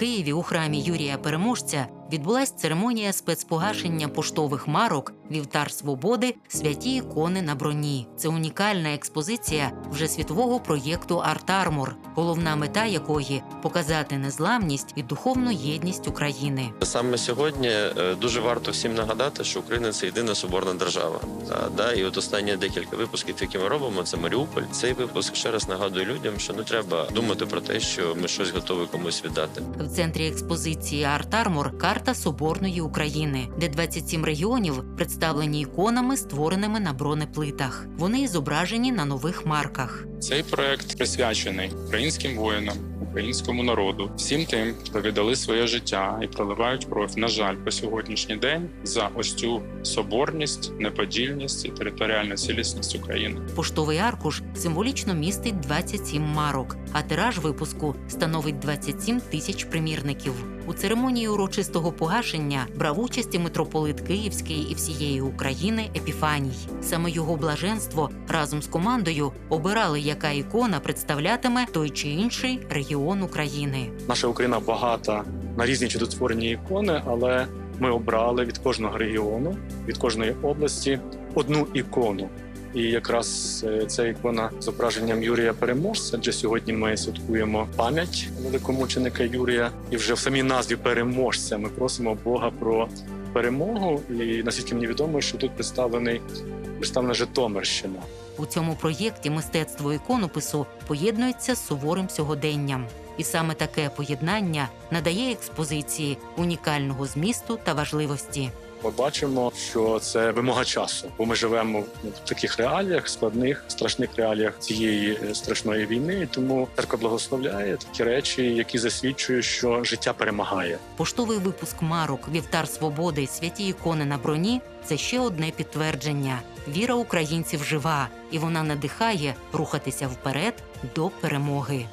Києві у храмі Юрія Переможця відбулась церемонія спецпогашення поштових марок Вівтар Свободи Святі ікони на броні. Це унікальна експозиція вже світового проєкту Арт Армор, головна мета якої показати незламність і духовну єдність України. Саме сьогодні е, дуже варто всім нагадати, що Україна це єдина соборна держава. Да, і от останні декілька випусків, які ми робимо, це Маріуполь. Цей випуск ще раз нагадує людям, що не треба думати про те, що ми щось готові комусь віддати. В центрі експозиції Арт Армор карта Соборної України, де 27 регіонів представлені іконами, створеними на бронеплитах. Вони зображені на нових марках. Цей проект присвячений українським воїнам, українському народу, всім тим, хто віддали своє життя і проливають кров. На жаль, по сьогоднішній день за ось цю соборність, неподільність і територіальну цілісність України. Поштовий аркуш символічно містить 27 марок, а тираж випуску становить 27 тисяч примірників. У церемонії урочистого погашення брав участь і митрополит Київський і всієї України Епіфаній. Саме його блаженство разом з командою обирали, яка ікона представлятиме той чи інший регіон України. Наша Україна багата на різні чудотворні ікони, але ми обрали від кожного регіону, від кожної області одну ікону. І якраз е, ця ікона зображенням Юрія Переможця, адже сьогодні ми святкуємо пам'ять великомученика Юрія, і вже в самій назві переможця ми просимо Бога про перемогу. І наскільки мені відомо, що тут представлений представлена Житомирщина. У цьому проєкті мистецтво іконопису поєднується з суворим сьогоденням. І саме таке поєднання надає експозиції унікального змісту та важливості. Ми бачимо, що це вимога часу, бо ми живемо в таких реаліях, складних, страшних реаліях цієї е, страшної війни. Тому церква благословляє такі речі, які засвідчують, що життя перемагає. Поштовий випуск марок Вівтар Свободи святі ікони на броні це ще одне підтвердження. Віра українців жива, і вона надихає рухатися вперед до перемоги.